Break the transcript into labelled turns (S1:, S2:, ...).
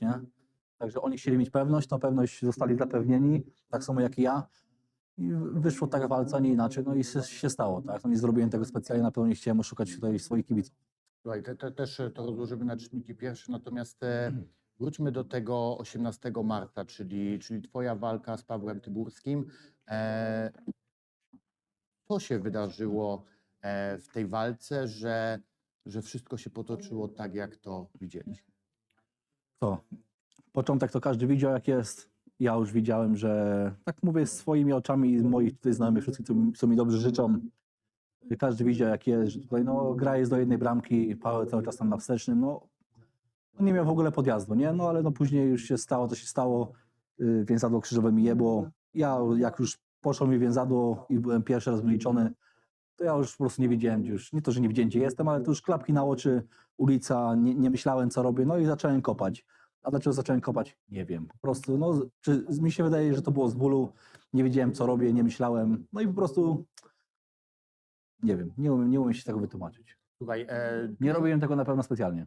S1: nie? Także oni chcieli mieć pewność, tą pewność zostali zapewnieni, tak samo jak i ja. I wyszło taka walka, nie inaczej, no i się, się stało, tak? No nie zrobiłem tego specjalnie, na pewno nie chciałem oszukać tutaj swoich kibiców.
S2: Słuchaj, te, te, też to rozłożymy na czynniki pierwsze, natomiast e, wróćmy do tego 18 marca, czyli, czyli twoja walka z Pawłem Tyburskim. E, co się wydarzyło e, w tej walce, że, że wszystko się potoczyło tak, jak to widzieliśmy?
S1: To początek to każdy widział, jak jest. Ja już widziałem, że tak mówię swoimi oczami i moich tutaj znajomych, wszystkich, co, mi- co dobrze życzą. Każdy widział, jak jest, że tutaj no, gra jest do jednej bramki, Paweł cały czas tam na wstecznym. No, no nie miał w ogóle podjazdu, nie? No ale no później już się stało, to się stało. Yy, Więzadło krzyżowe mi jebło. Ja jak już poszło mi więzadło i byłem pierwszy raz wyliczony, to ja już po prostu nie wiedziałem już, nie to, że nie wiedziałem gdzie jestem, ale to już klapki na oczy, ulica, nie, nie myślałem co robię, no i zacząłem kopać. A dlaczego zacząłem kopać? Nie wiem. Po prostu, no, czy, mi się wydaje, że to było z bólu, nie wiedziałem co robię, nie myślałem, no i po prostu, nie wiem, nie umiem, nie umiem się tego wytłumaczyć.
S2: Słuchaj, e,
S1: Nie robiłem tego na pewno specjalnie.